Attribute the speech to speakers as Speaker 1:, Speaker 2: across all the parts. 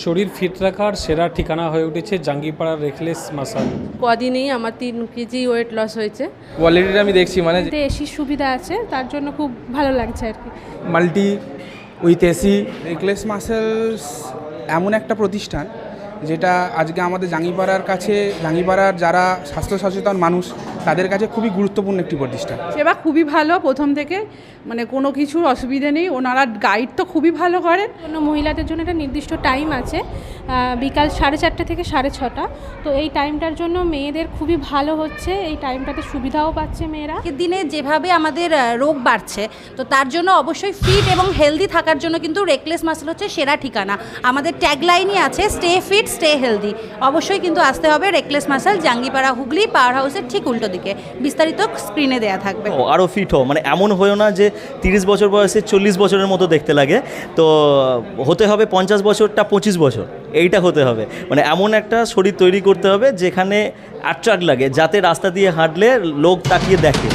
Speaker 1: শরীর ফিট রাখার সেরা ঠিকানা হয়ে উঠেছে জাঙ্গিপাড়ার রেখলেস মাসাল।
Speaker 2: কদিনেই আমার তিন কেজি ওয়েট লস হয়েছে।
Speaker 3: কোয়ালিটিটা আমি দেখছি মানে
Speaker 4: এসির সুবিধা আছে তার জন্য খুব ভালো লাগছে আর কি।
Speaker 3: Multi with AC.
Speaker 5: Reckless muscles এমন একটা প্রতিষ্ঠান যেটা আজকে আমাদের জাঙ্গিপাড়ার কাছে জাঙ্গিপাড়ার যারা স্বাস্থ্য সচেতন মানুষ তাদের কাছে খুবই গুরুত্বপূর্ণ একটি প্রতিষ্ঠান।
Speaker 6: সেবা খুবই ভালো প্রথম থেকে মানে কোনো কিছুর অসুবিধে নেই ওনারা গাইড তো খুবই ভালো করেন।
Speaker 4: জন্য মহিলাদের জন্য একটা নির্দিষ্ট টাইম আছে বিকাল সাড়ে চারটে থেকে সাড়ে ছটা। তো এই টাইমটার জন্য মেয়েদের খুবই ভালো হচ্ছে এই টাইমটাতে সুবিধাও পাচ্ছে মেয়েরা।
Speaker 7: দিনে যেভাবে আমাদের রোগ বাড়ছে তো তার জন্য অবশ্যই ফিট এবং হেলদি থাকার জন্য কিন্তু রেকলেস মাসেল হচ্ছে সেরা ঠিকানা। আমাদের ট্যাগলাইনই আছে স্টে ফিট স্টে হেলদি অবশ্যই কিন্তু আসতে হবে reckless muscle Jangipara Hooghly power হাউসের ঠিক উল্টো দিকে। বিস্তারিত স্ক্রিনে দেয়া থাকবে।
Speaker 8: আরও ফিট হও। মানে এমন হয়েও না যে তিরিশ বছর বয়সে চল্লিশ বছরের মতো দেখতে লাগে। তো, হতে হবে পঞ্চাশ বছরটা পঁচিশ বছর। এইটা হতে হবে। মানে এমন একটা শরীর তৈরি করতে হবে যেখানে অ্যাট্রাক্ট লাগে, যাতে রাস্তা দিয়ে হাঁটলে লোক তাকিয়ে দেখে।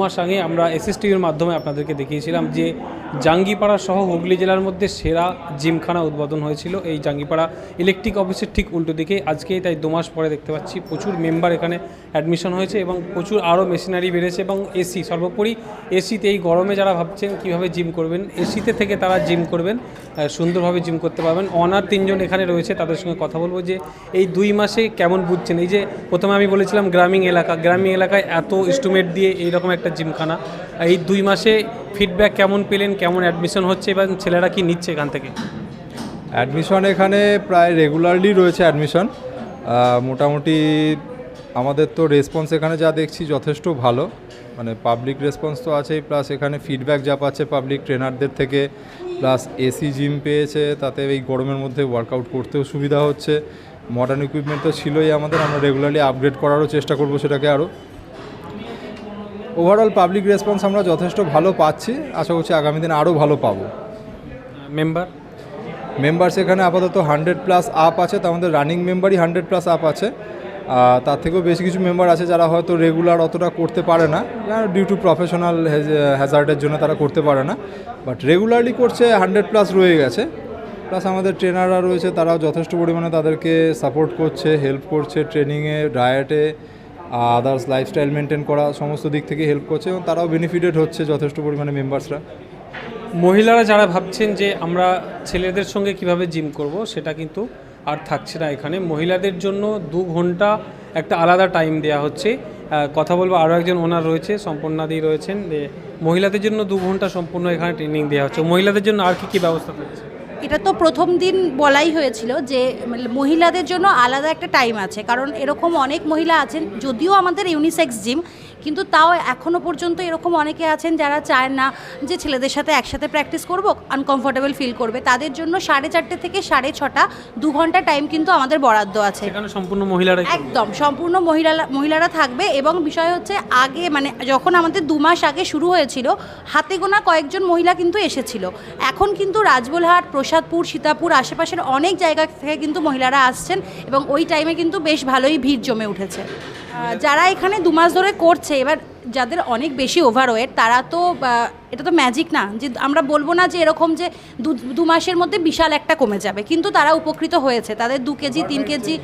Speaker 1: মাস আগে আমরা এসএসটিভির মাধ্যমে আপনাদেরকে দেখিয়েছিলাম যে জাঙ্গিপাড়া সহ হুগলি জেলার মধ্যে সেরা জিমখানা উদ্বোধন হয়েছিল। এই জাঙ্গিপাড়া ইলেকট্রিক অফিসের ঠিক উল্টো দিকে। আজকে তাই দু মাস পরে দেখতে পাচ্ছি প্রচুর মেম্বার এখানে অ্যাডমিশন হয়েছে এবং প্রচুর আরও মেশিনারি বেড়েছে এবং এসি সর্বোপরি এসিতে এই গরমে যারা ভাবছেন কীভাবে জিম করবেন এসিতে থেকে তারা জিম করবেন সুন্দরভাবে জিম করতে পারবেন। অনার তিনজন এখানে রয়েছে, তাদের সঙ্গে কথা বলব যে এই দুই মাসে কেমন বুঝছেন? এই যে প্রথমে আমি বলেছিলাম গ্রামীণ এলাকা, গ্রামীণ এলাকায় এত ইনস্ট্রুমেন্ট দিয়ে এইরকম একটা জিমখানা। এই দুই মাসে ফিডব্যাক কেমন পেলেন, কেমন অ্যাডমিশন হচ্ছে এবং ছেলেরা কি নিচ্ছে এখান থেকে?
Speaker 9: অ্যাডমিশন এখানে প্রায় রেগুলারলি রয়েছে অ্যাডমিশন মোটামুটি আমাদের তো রেসপন্স এখানে যা দেখছি যথেষ্ট ভালো। মানে পাবলিক রেসপন্স তো আছেই প্লাস এখানে ফিডব্যাক যা পাচ্ছে পাবলিক ট্রেনারদের থেকে প্লাস এসি জিম পেয়েছে, তাতে এই গরমের মধ্যে ওয়ার্কআউট করতেও সুবিধা হচ্ছে। মডার্ন ইকুইপমেন্ট তো ছিলই আমাদের, আমরা রেগুলারলি আপগ্রেড করারও চেষ্টা করব সেটাকে আরও ওভারঅল পাবলিক রেসপন্স আমরা যথেষ্ট ভালো পাচ্ছি। আশা করছি আগামী দিনে আরও ভালো পাবো।
Speaker 1: মেম্বার
Speaker 9: মেম্বার্স এখানে আপাতত হান্ড্রেড প্লাস আপ আছে তার মধ্যে রানিং মেম্বারই হান্ড্রেড প্লাস আপ আছে। আর তার থেকেও বেশি কিছু মেম্বার আছে যারা হয়তো রেগুলার অতটা করতে পারে না। ডিউ টু প্রফেশনাল হ্যাজার্ডের জন্য তারা করতে পারে না। বাট রেগুলারলি করছে হান্ড্রেড প্লাস রয়ে গেছে। প্লাস আমাদের ট্রেনাররা রয়েছে তারাও যথেষ্ট পরিমাণে তাদেরকে সাপোর্ট করছে হেল্প করছে ট্রেনিংয়ে ডায়েটে আদার্স লাইফস্টাইল মেনটেন করা সমস্ত দিক থেকে হেল্প করছে এবং তারাও বেনিফিটেড হচ্ছে যথেষ্ট পরিমাণে মেম্বার্সরা
Speaker 1: মহিলারা যারা ভাবছেন যে আমরা ছেলেদের সঙ্গে কীভাবে জিম করব, সেটা কিন্তু আর থাকছে না এখানে। মহিলাদের জন্য দু ঘণ্টা একটা আলাদা টাইম দেওয়া হচ্ছে। কথা বলব, আরও একজন ওনার রয়েছে সম্পূর্ণাদি রয়েছেন। মহিলাদের জন্য দু ঘণ্টা সম্পূর্ণ এখানে ট্রেনিং দেওয়া হচ্ছে। মহিলাদের জন্য আর কি কী ব্যবস্থা থাকছে?
Speaker 7: এটা তো প্রথম দিন বলাই হয়েছিল যে মহিলাদের জন্য আলাদা একটা টাইম আছে, কারণ এরকম অনেক মহিলা আছেন, যদিও আমাদের ইউনিসেক্স জিম কিন্তু তাও এখনও পর্যন্ত এরকম অনেকে আছেন যারা চায় না যে ছেলেদের সাথে একসাথে প্র্যাকটিস করব আনকমফোর্টেবল ফিল করবে। তাদের জন্য সাড়ে চারটে থেকে সাড়ে ছটা দু ঘণ্টা টাইম কিন্তু আমাদের বরাদ্দ আছে।
Speaker 1: সম্পূর্ণ মহিলারা
Speaker 7: একদম সম্পূর্ণ মহিলা মহিলারা থাকবে এবং বিষয় হচ্ছে আগে মানে যখন আমাদের দু মাস আগে শুরু হয়েছিল হাতে গোনা কয়েকজন মহিলা কিন্তু এসেছিল। এখন কিন্তু রাজবলহাট প্রসাদপুর সীতাপুর আশেপাশের অনেক জায়গা থেকে কিন্তু মহিলারা আসছেন এবং ওই টাইমে কিন্তু বেশ ভালোই ভিড় জমে উঠেছে। যারা এখানে দু মাস ধরে করছে এবার যাদের অনেক বেশি ওভারওয়েট তারা তো এটা তো ম্যাজিক না যে আমরা বলব না যে এরকম যে দু মাসের মধ্যে বিশাল একটা কমে যাবে কিন্তু তারা উপকৃত হয়েছে তাদের দু কেজি তিন কেজি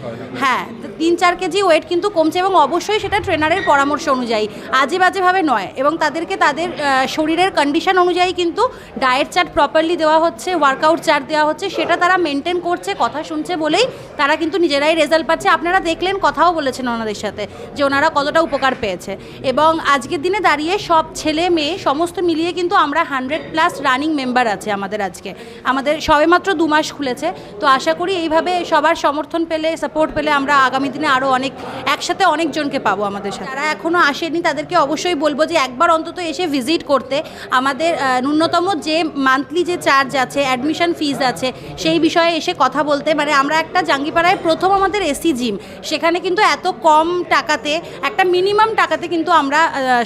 Speaker 7: হ্যাঁ তিন চার কেজি ওয়েট কিন্তু কমছে এবং অবশ্যই সেটা ট্রেনারের পরামর্শ অনুযায়ী আজে বাজেভাবে নয় এবং তাদেরকে তাদের শরীরের কন্ডিশন অনুযায়ী কিন্তু ডায়েট চার্ট প্রপারলি দেওয়া হচ্ছে ওয়ার্কআউট চার্ট দেওয়া হচ্ছে সেটা তারা মেনটেন করছে কথা শুনছে বলেই তারা কিন্তু নিজেরাই রেজাল্ট পাচ্ছে। আপনারা দেখলেন কথাও বলেছেন ওনাদের সাথে যে ওনারা কতটা উপকার পেয়েছে। এবং আজকের দিনে দাঁড়িয়ে সব ছেলে মেয়ে সমস্ত মিলিয়ে কিন্তু আমরা হান্ড্রেড প্লাস রানিং মেম্বার আছে আমাদের আজকে। আমাদের সবেমাত্র দু মাস খুলেছে, তো আশা করি এইভাবে সবার সমর্থন পেলে সাপোর্ট পেলে আমরা আগামী দিনে আরও অনেক, একসাথে অনেকজনকে পাবো আমাদের সাথে। যারা এখনও আসেনি, তাদেরকে অবশ্যই বলব যে একবার অন্তত এসে ভিজিট করতে। আমাদের ন্যূনতম যে মান্থলি যে চার্জ আছে অ্যাডমিশন ফিজ আছে, সেই বিষয়ে এসে কথা বলতে। মানে আমরা একটা জাঙ্গিপাড়ায় প্রথম আমাদের এসি জিম সেখানে কিন্তু এত কম টাকাতে, একটা মিনিমাম টাকাতে কিন্তু আমরা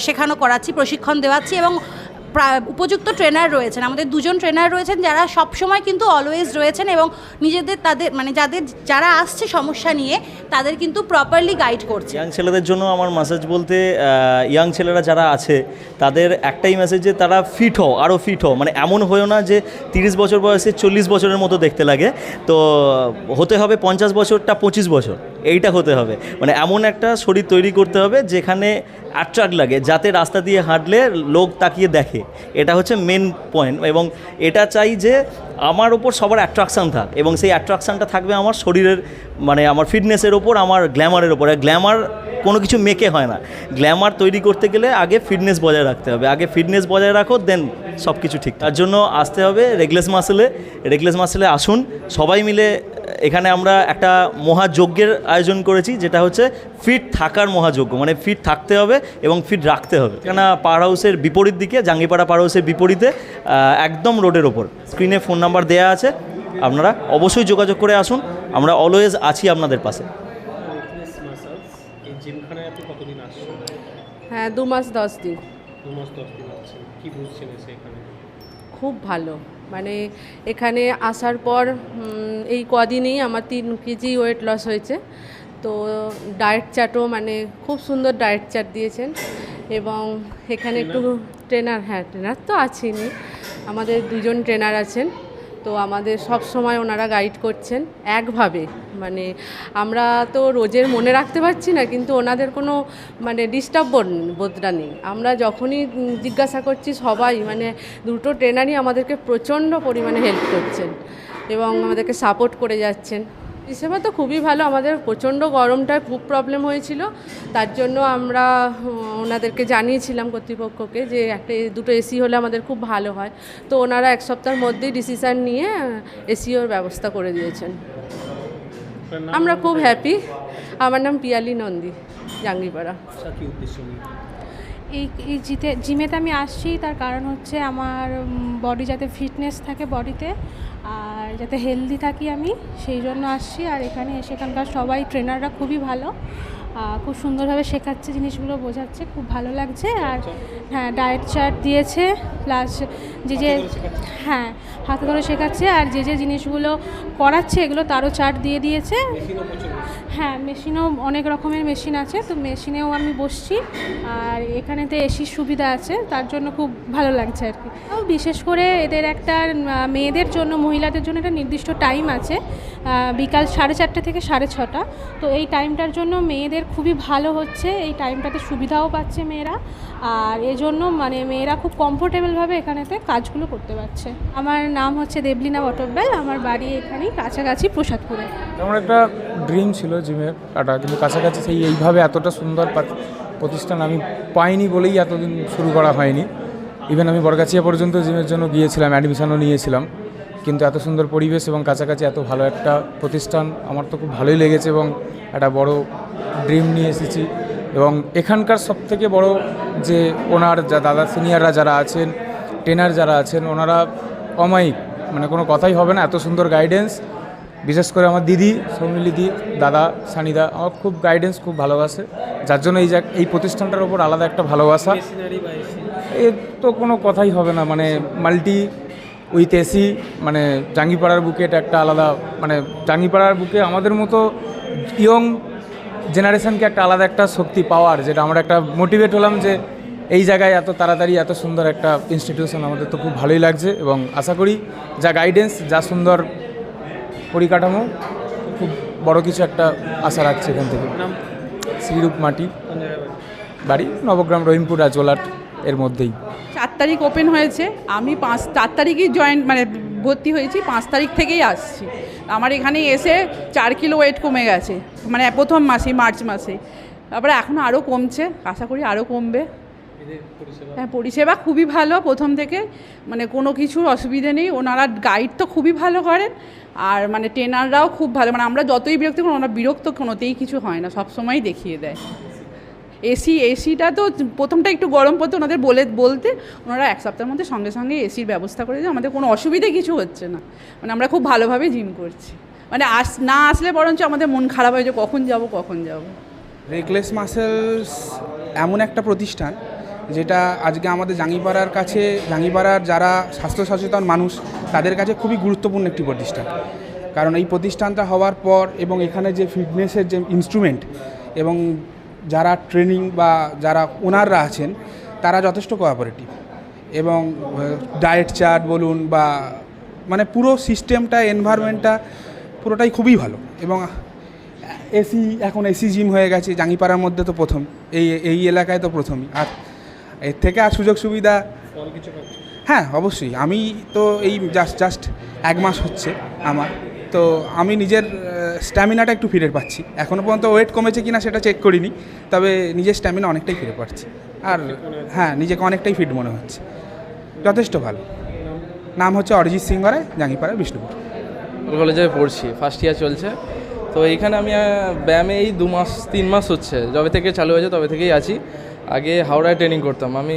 Speaker 7: শেখানো করাচ্ছি, প্রশিক্ষণ দেওয়াচ্ছি এবং উপযুক্ত ট্রেনার রয়েছেন। আমাদের দুজন ট্রেনার রয়েছেন যারা সবসময় কিন্তু অলওয়েজ রয়েছেন এবং নিজেদের তাদের মানে যাদের, যারা আসছে সমস্যা নিয়ে, তাদের কিন্তু প্রপারলি গাইড করছে।
Speaker 8: ইয়াং ছেলেদের জন্য আমার মেসেজ বলতে ইয়াং ছেলেরা যারা আছে, তাদের একটাই মেসেজ যে তারা ফিট হও আরও ফিট হও। মানে এমন হয়েও না যে তিরিশ বছর বয়সে চল্লিশ বছরের মতো দেখতে লাগে। তো, হতে হবে পঞ্চাশ বছরটা পঁচিশ বছর। এইটা হতে হবে। মানে এমন একটা শরীর তৈরি করতে হবে যেখানে অ্যাট্রাক্ট লাগে, যাতে রাস্তা দিয়ে হাঁটলে লোক তাকিয়ে দেখে। এটা হচ্ছে মেন পয়েন্ট এবং এটা চাই যে আমার ওপর সবার অ্যাট্রাকশান থাক এবং সেই অ্যাট্রাকশানটা থাকবে আমার শরীরের মানে আমার ফিটনেসের ওপর, আমার গ্ল্যামারের ওপর। গ্ল্যামার কোনো কিছু মেকে হয় না। গ্ল্যামার তৈরি করতে গেলে আগে ফিটনেস বজায় রাখতে হবে। আগে ফিটনেস বজায় রাখো দেন সব কিছু ঠিক। তার জন্য আসতে হবে রেগলেস মাসেলে রেগলেস মাসেলে আসুন। সবাই মিলে, এখানে আমরা একটা মহাযজ্ঞের আয়োজন করেছি, যেটা হচ্ছে ফিট থাকার মহাযজ্ঞ। মানে ফিট থাকতে হবে এবং ফিট রাখতে হবে। এখানে পাওয়ার হাউসের বিপরীত দিকে, জাঙ্গিপাড়া পাওয়ার হাউসের বিপরীতে একদম রোডের ওপর। স্ক্রিনে ফোন নাম্বার দেওয়া আছে। আপনারা অবশ্যই যোগাযোগ করে আসুন। আমরা অলওয়েজ আছি আপনাদের পাশে।
Speaker 2: হ্যাঁ দু মাস দশ দিন।
Speaker 1: দু মাস দশ দিন আসছেন কি বুঝছেন এসে এখানে?
Speaker 2: খুব ভালো। মানে এখানে আসার পর এই কদিনেই আমার তিন কেজি ওয়েট লস হয়েছে। তো ডায়েট চার্টও মানে খুব সুন্দর ডায়েট চার্ট দিয়েছেন। এবং এখানে একটু ট্রেনার হ্যাঁ ট্রেনার তো আছেনই। আমাদের দুজন ট্রেনার আছেন। তো আমাদের সব সময় ওনারা গাইড করছেন একভাবে। মানে আমরা তো রোজের মনে রাখতে পারছি না, কিন্তু ওনাদের কোনো মানে ডিস্টার্ব বোধটা নেই। আমরা যখনই জিজ্ঞাসা করছি সবাই মানে দুটো ট্রেনারই আমাদেরকে প্রচণ্ড পরিমাণে হেল্প করছেন এবং আমাদেরকে সাপোর্ট করে যাচ্ছেন। পরিষেবা তো খুবই ভালো, আমাদের প্রচণ্ড গরমটায় খুব প্রবলেম হয়েছিল। তার জন্য আমরা ওনাদেরকে জানিয়েছিলাম কর্তৃপক্ষকে যে একটা দুটো এসি হলে আমাদের খুব ভালো হয়। তো ওনারা এক সপ্তাহের মধ্যেই ডিসিশান নিয়ে এসিওর ব্যবস্থা করে দিয়েছেন। আমরা খুব হ্যাপি আমার নাম পিয়ালি নন্দী জাঙ্গিপাড়া।
Speaker 1: নিয়ে?
Speaker 4: এই এই জিতে জিমেতে আমি আসছি তার কারণ হচ্ছে আমার বডি যাতে ফিটনেস থাকে বডিতে আর যাতে হেলদি থাকি আমি সেই জন্য আসছি। আর এখানে এসে এখানকার সবাই ট্রেনাররা খুবই ভালো। খুব সুন্দরভাবে শেখাচ্ছে জিনিসগুলো বোঝাচ্ছে খুব ভালো লাগছে। আর হ্যাঁ ডায়েট চার্ট দিয়েছে প্লাস যে যে হ্যাঁ হাতে ধরে শেখাচ্ছে আর যে যে জিনিসগুলো করাচ্ছে এগুলো তারও চার্ট দিয়ে দিয়েছে। হ্যাঁ মেশিনও অনেক রকমের মেশিন আছে, তো মেশিনেও আমি বসছি আর এখানেতে এসির সুবিধা আছে, তার জন্য খুব ভালো লাগছে আর কি। বিশেষ করে এদের একটা মেয়েদের জন্য, মহিলাদের জন্য একটা নির্দিষ্ট টাইম আছে বিকাল সাড়ে চারটে থেকে সাড়ে ছটা। তো এই টাইমটার জন্য মেয়েদের খুবই ভালো হচ্ছে, এই টাইমটাতে সুবিধাও পাচ্ছে মেয়েরা। আর এজন্য মানে মেয়েরা খুব কমফোর্টেবলভাবে এখানেতে কাজগুলো করতে পারছে। আমার নাম হচ্ছে দেবলিনা বটব্যাল, আমার বাড়ি এখানেই কাছাকাছি প্রসাদপুরে।
Speaker 3: আমার একটা ড্রিম ছিল জিমের একটা কিন্তু কাছাকাছি সেই এইভাবে এতটা সুন্দর প্রতিষ্ঠান আমি পাইনি বলেই এতদিন শুরু করা হয়নি। ইভেন আমি বরগাছিয়া পর্যন্ত জিমের জন্য গিয়েছিলাম অ্যাডমিশনও নিয়েছিলাম। কিন্তু এত সুন্দর পরিবেশ এবং কাছাকাছি এত ভালো একটা প্রতিষ্ঠান, আমার তো খুব ভালোই লেগেছে এবং একটা বড় ড্রিম নিয়ে এসেছি। এবং এখানকার সবথেকে বড় যে ওনার যা দাদা সিনিয়ররা যারা আছেন ট্রেনার যারা আছেন, ওনারা অমায়িক। মানে কোনো কথাই হবে না, এত সুন্দর গাইডেন্স বিশেষ করে আমার দিদি সৌমিলিদি দাদা, সানিদা, আমার খুব গাইডেন্স খুব ভালোবাসে। যার জন্য এই এই প্রতিষ্ঠানটার ওপর আলাদা একটা ভালোবাসা। এর তো কোনো কথাই হবে না মানে মাল্টি উইথ এসি মানে জাঙ্গিপাড়ার বুকে এটা একটা আলাদা মানে জাঙ্গিপাড়ার বুকে আমাদের মতো ইয়ং জেনারেশানকে একটা আলাদা একটা শক্তি পাওয়ার, যেটা আমরা একটা মোটিভেট হলাম যে এই জায়গায় এত তাড়াতাড়ি এত সুন্দর একটা ইনস্টিটিউশন আমাদের তো খুব ভালোই লাগছে। এবং আশা করি যা গাইডেন্স যা সুন্দর পরিকাঠামো খুব বড় কিছু একটা আশা রাখছে এখান থেকে। শ্রীরূপ মাটি। বাড়ি? নবগ্রাম রহিমপুর রাজওয়ালাট এর মধ্যেই।
Speaker 6: চার তারিখ ওপেন হয়েছে। আমি পাঁচ চার তারিখই জয়েন্ট মানে ভর্তি হয়েছি পাঁচ তারিখ থেকেই আসছি। আমার এখানে এসে চার কিলো ওয়েট কমে গেছে। মানে প্রথম মাসে মার্চ মাসে তারপরে এখন আরও কমছে। আশা করি আরও কমবে। হ্যাঁ পরিষেবা খুবই ভালো প্রথম থেকে। মানে কোনো কিছুর অসুবিধে নেই। ওনারা গাইড তো খুবই ভালো করেন। আর মানে ট্রেনাররাও খুব ভালো। মানে আমরা যতই বিরক্ত করি ওনারা বিরক্ত কোনোতেই কিছু হয় না। সবসময়ই দেখিয়ে দেয়। এসি এসিটা তো প্রথমটা একটু গরম পড়তো ওনাদের বলে বলতে। ওনারা এক সপ্তাহের মধ্যে সঙ্গে সঙ্গে এসির ব্যবস্থা করে দিয়ে আমাদের কোনো অসুবিধে কিছু হচ্ছে না। মানে আমরা খুব ভালোভাবে জিম করছি। মানে আস না আসলে বরঞ্চ আমাদের মন খারাপ হয় যে কখন যাব কখন যাব।
Speaker 5: রেকলেস মাসেলস এমন একটা প্রতিষ্ঠান যেটা আজকে আমাদের জাঙ্গিপাড়ার কাছে, জাঙ্গিপাড়ার যারা স্বাস্থ্য সচেতন মানুষ, তাদের কাছে খুবই গুরুত্বপূর্ণ একটি প্রতিষ্ঠান। কারণ এই প্রতিষ্ঠানটা হওয়ার পর এবং এখানে যে ফিটনেসের যে ইনস্ট্রুমেন্ট এবং যারা ট্রেনিং বা যারা ওনাররা আছেন, তারা যথেষ্ট কোঅপারেটিভ এবং ডায়েট চার্ট বলুন বা মানে পুরো সিস্টেমটা এনভায়রনমেন্টটা পুরোটাই খুবই ভালো এবং এসি এখন এসি জিম হয়ে গেছে, জাঙ্গিপাড়ার মধ্যে তো প্রথম, এই এই এলাকায় তো প্রথমই। আর এর থেকে আর সুযোগ সুবিধা হ্যাঁ অবশ্যই। আমি তো এই জাস্ট জাস্ট এক মাস হচ্ছে আমার। তো আমি নিজের স্ট্যামিনাটা একটু ফিরে পাচ্ছি। এখনও পর্যন্ত ওয়েট কমেছে কিনা সেটা চেক করিনি তবে নিজের স্ট্যামিনা অনেকটাই ফিরে পাচ্ছি। আর হ্যাঁ নিজেকে অনেকটাই ফিট মনে হচ্ছে। যথেষ্ট ভালো। নাম হচ্ছে অরিজিৎ সিং রায় জাঙ্গিপাড়া বিষ্ণুপুর।
Speaker 10: কলেজে পড়ছি ফার্স্ট ইয়ার চলছে। তো এইখানে আমি ব্যায়ামে এই দু মাস তিন মাস হচ্ছে। যবে থেকে চালু হয়েছে তবে থেকেই আছি। আগে হাওড়ায় ট্রেনিং করতাম। আমি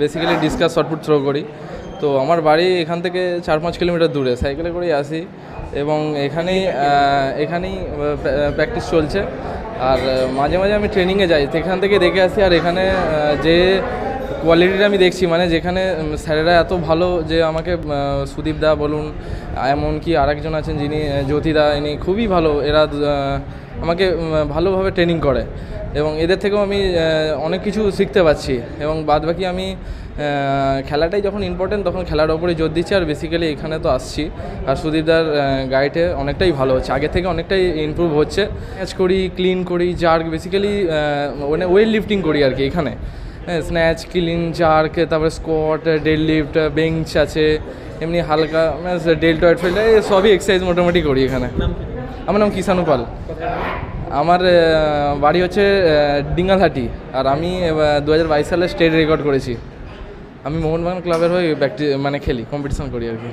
Speaker 10: বেসিক্যালি ডিসকাস শর্টপুট থ্রো করি। তো আমার বাড়ি এখান থেকে চার পাঁচ কিলোমিটার দূরে। সাইকেলে করেই আসি এবং এখানেই এখানেই প্র্যাকটিস চলছে। আর মাঝে মাঝে আমি ট্রেনিংয়ে যাই। সেখান থেকে দেখে আসি আর এখানে যে কোয়ালিটিটা আমি দেখছি মানে যেখানে স্যারেরা এত ভালো যে আমাকে সুদীপ দা বলুন এমনকি আরেকজন আছেন যিনি আহ, জ্যোতিদা ইনি খুবই ভালো এরা আমাকে ভালোভাবে ট্রেনিং করে। এবং এদের থেকেও আমি অনেক কিছু শিখতে পাচ্ছি এবং বাদবাকি আমি খেলাটাই যখন ইম্পর্টেন্ট তখন খেলার ওপরে জোর দিচ্ছি আর বেসিক্যালি এখানে তো আসছি। আর সুদীপদার গাইডে অনেকটাই ভালো হচ্ছে। আগে থেকে অনেকটাই ইমপ্রুভ হচ্ছে। ম্যাচ করি ক্লিন করি জার্ক বেসিক্যালি মানে ওয়েট লিফটিং করি আর কি এখানে। স্ন্যাচ ক্লিন জার্ক তারপরে স্কোয়াট ডেড লিফট বেঞ্চ আছে এমনি হালকা ডেল ডেল্টয়েড ফেলে সবই এক্সারসাইজ মোটামুটি করি এখানে। আমার নাম কিষানু পাল। আমার বাড়ি হচ্ছে ডিঙ্গালহাটি আর আমি দু হাজার বাইশ সালে স্টেট রেকর্ড করেছি। আমি মোহনবাগান ক্লাবের হয়ে প্র্যাকটিস মানে খেলি কম্পিটিশন করি আর কি।